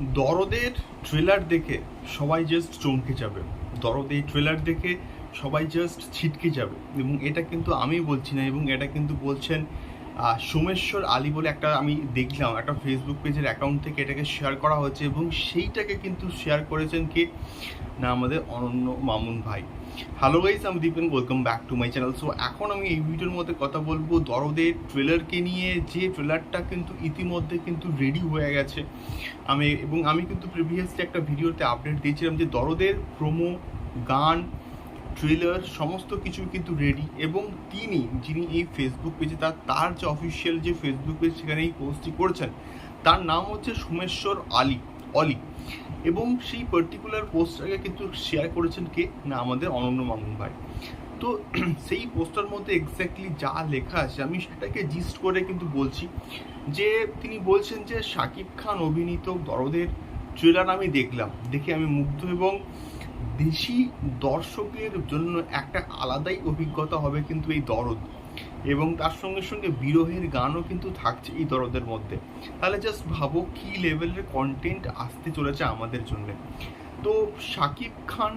দরদের trailer দেখে সবাই just চমকে যাবে। দরদ এই ট্রেলার দেখে সবাই জাস্ট ছিটকে যাবে। এবং এটা কিন্তু আমি বলছি না, এবং এটা কিন্তু বলছেন সোমেশ্বর আলী বলে একটা আমি দেখলাম, একটা ফেসবুক পেজের অ্যাকাউন্ট থেকে এটাকে শেয়ার করা হয়েছে এবং সেইটাকে কিন্তু শেয়ার করেছেন কে? না, আমাদের অনন্য মামুন ভাই। হ্যালো গাইস আমি Dipen welcome back to my channel so এখন আমি এই ভিডিওর মধ্যে কথা বলব দরদের ট্রেলারকে নিয়ে, যে ট্রেলারটা কিন্তু ইতিমধ্যে কিন্তু রেডি হয়ে গেছে। আমি, এবং আমি কিন্তু প্রিভিয়াসলি একটা ভিডিওতে আপডেট দিয়েছিলাম যে দরদের প্রোমো গান ট্রেলার সমস্ত কিছু কিন্তু রেডি এবং তিনি যিনি এই ফেসবুক পেজে তার তার যে অফিসিয়াল যে ফেসবুক পেজ সেখানে এই পোস্টটি করছেন, তার নাম হচ্ছে সোমেশ্বর আলী, অলি। এবং সেই পার্টিকুলার পোস্টটাকে কিন্তু শেয়ার করেছেন কে? না, আমাদের অনন্য মামুন ভাই। তো সেই পোস্টার মধ্যে এক্স্যাক্টলি যা লেখা আছে, আমি সেটাকে জিস্ট করে কিন্তু বলছি যে, তিনি বলছেন যে, শাকিব খান অভিনীত দরদের ট্রেলার আমি দেখলাম। দেখে আমি মুগ্ধ এবং দেশি দর্শকের জন্য একটা আলাদাই অভিজ্ঞতা হবে কিন্তু এই দরদ। এবং তার সঙ্গে সঙ্গে বিরহের গানও কিন্তু থাকছে এই দরদের মধ্যে। তাহলে জাস্ট ভাবো কি লেভেলের কন্টেন্ট আসতে চলেছে আমাদের জন্য। তো শাকিব খান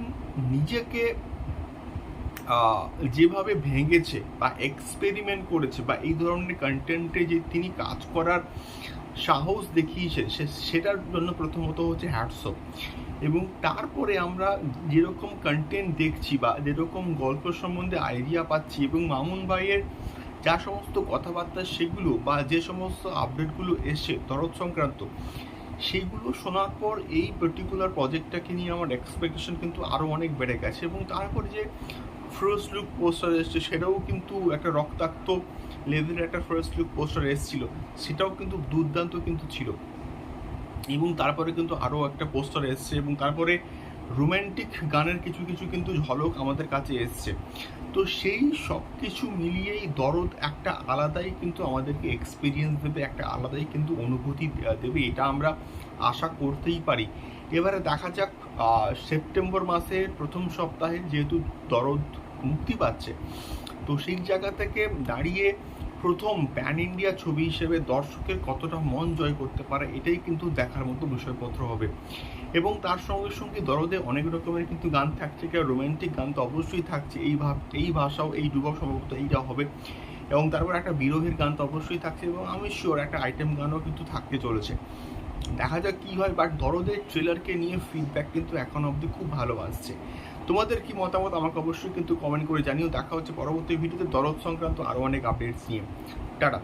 নিজেকে যেভাবে ভেঙেছে বা এক্সপেরিমেন্ট করেছে বা এই ধরনের কন্টেন্টে যে তিনি কাজ করার সাহস দেখিয়েছে সেটার জন্য প্রথমত হচ্ছে হ্যাটসঅপ এবং তারপরে আমরা যেরকম কন্টেন্ট দেখছি বা যেরকম গল্প সম্বন্ধে আইডিয়া পাচ্ছি এবং মামুন ভাইয়ের যা সমস্ত কথাবার্তা সেগুলো বা যে সমস্ত আপডেটগুলো এসে দরদ সংক্রান্ত সেইগুলো শোনার পর এই পার্টিকুলার প্রজেক্টটাকে নিয়ে আমার এক্সপেকটেশন কিন্তু আরও অনেক বেড়ে গেছে এবং তারপর যে ফার্স্ট লুক পোস্টার এসছে সেটাও কিন্তু একটা রক্তাক্ত লেভেলের একটা ফার্স্ট লুক পোস্টার এসেছিল, সেটাও কিন্তু দুর্দান্ত কিন্তু ছিল। এবং তারপরে কিন্তু আরও একটা পোস্টার এসছে এবং তারপরে রোম্যান্টিক গানের কিছু কিছু কিন্তু ঝলক আমাদের কাছে এসছে। তো সেই সব কিছু মিলিয়েই দরদ একটা আলাদাই কিন্তু আমাদেরকে এক্সপিরিয়েন্স দেবে, একটা আলাদাই কিন্তু অনুভূতি দেবে, এটা আমরা আশা করতেই পারি। এবারে দেখা যাক সেপ্টেম্বর মাসের প্রথম সপ্তাহে যেহেতু দরদ মুক্তি পাচ্ছে, তো সেই জায়গা থেকে দাঁড়িয়ে প্রথম প্যান ইন্ডিয়া ছবি হিসেবে দর্শকের কতটা মন জয় করতে পারে, এটাই কিন্তু দেখার মতো বিষয়পত্র হবে। এবং তার সঙ্গে সঙ্গে দরদে অনেক রকমের কিন্তু গান থাকছে, কেউ রোমান্টিক গান তো অবশ্যই থাকছে, এই ভাব, এই ভাষাও, এই যুবক সম্ভবত এইটা হবে। এবং তারপর একটা বিরোধের গান তো অবশ্যই থাকছে এবং আমি শিওর একটা আইটেম গানও কিন্তু থাকতে চলেছে। দেখা যাক কী হয় বাট দরদের ট্রেলারকে নিয়ে ফিডব্যাক কিন্তু এখন অবধি খুব ভালো আসছে। তোমাদের কি মতামত? আমাকে অবশ্যই কিন্তু কমেন্ট করে জানিও। দেখা হচ্ছে পরবর্তী ভিডিওতে। দরদ সংক্রান্ত আরও অনেক আপডেটস নিয়ে। টাটা।